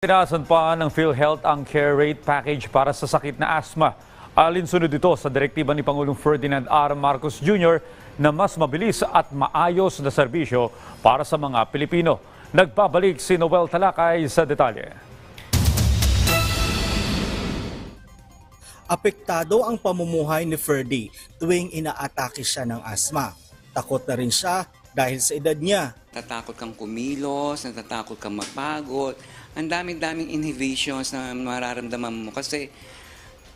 Tinasan pa ng PhilHealth ang care rate package para sa sakit na asthma. Alinsunod ito sa direktiba ni Pangulong Ferdinand R. Marcos Jr. na mas mabilis at maayos na serbisyo para sa mga Pilipino. Nagpabalik si Noel Talakay sa detalye. Apektado ang pamumuhay ni Ferdy tuwing inaatake siya ng asma. Takot na rin siya dahil sa edad niya. Natatakot kang kumilos, natatakot kang mapagod. Ang daming-daming inhibitions na mararamdaman mo kasi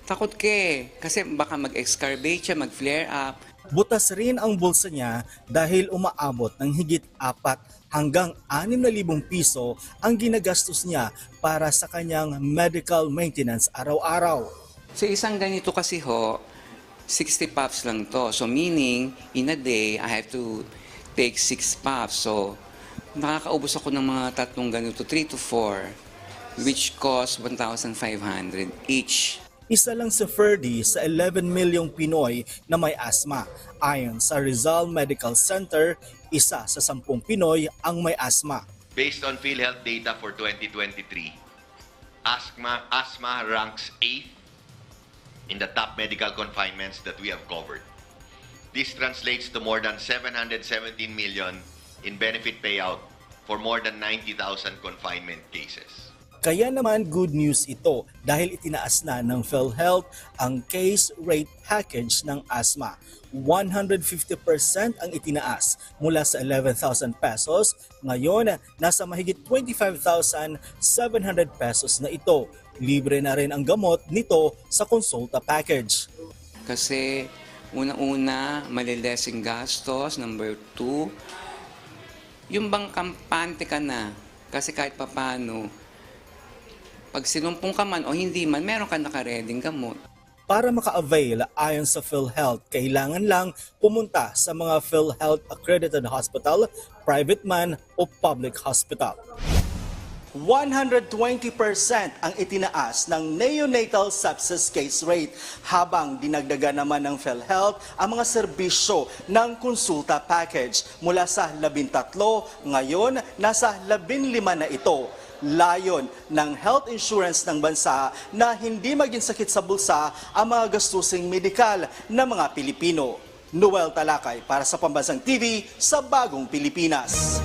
takot ka eh. Kasi baka mag-excavate siya, mag-flare up. Butas rin ang bulsa niya dahil umaabot ng higit apat hanggang 6,000 piso ang ginagastos niya para sa kanyang medical maintenance araw-araw. Sa isang ganito kasi ho, 60 puffs lang to. So meaning, in a day, I have to take 6 puffs. So nakakaubos ako ng mga tatlong ganito, 3 to 4, which cost 1,500 each. Isa lang si Ferdy sa 11 milyong Pinoy na may asma. Ayon sa Rizal Medical Center, isa sa 10 Pinoy ang may asma. Based on PhilHealth data for 2023, asthma, asthma ranks 8th in the top medical confinements that we have covered. This translates to more than 717 million in benefit payout for more than 90,000 confinement cases. Kaya naman good news ito dahil itinaas na ng PhilHealth ang case rate package ng asthma. 150% ang itinaas mula sa 11,000 pesos. Ngayon, nasa mahigit 25,700 pesos na ito. Libre na rin ang gamot nito sa konsulta package. Kasi unang-una, malilesing gastos. Number two, yung bang kampante ka na. Kasi kahit papano, pag sinumpong ka man o hindi man, meron ka nakareding gamot. Para maka-avail ayon sa PhilHealth, kailangan lang pumunta sa mga PhilHealth accredited hospital, private man o public hospital. 120% ang itinaas ng neonatal sepsis case rate habang dinagdagan naman ng PhilHealth ang mga serbisyo ng konsulta package mula sa 13 ngayon nasa 15 na ito. Layon ng health insurance ng bansa na hindi maging sakit sa bulsa ang mga gastusing medikal ng mga Pilipino. Noel Talakay para sa Pambansang TV sa Bagong Pilipinas.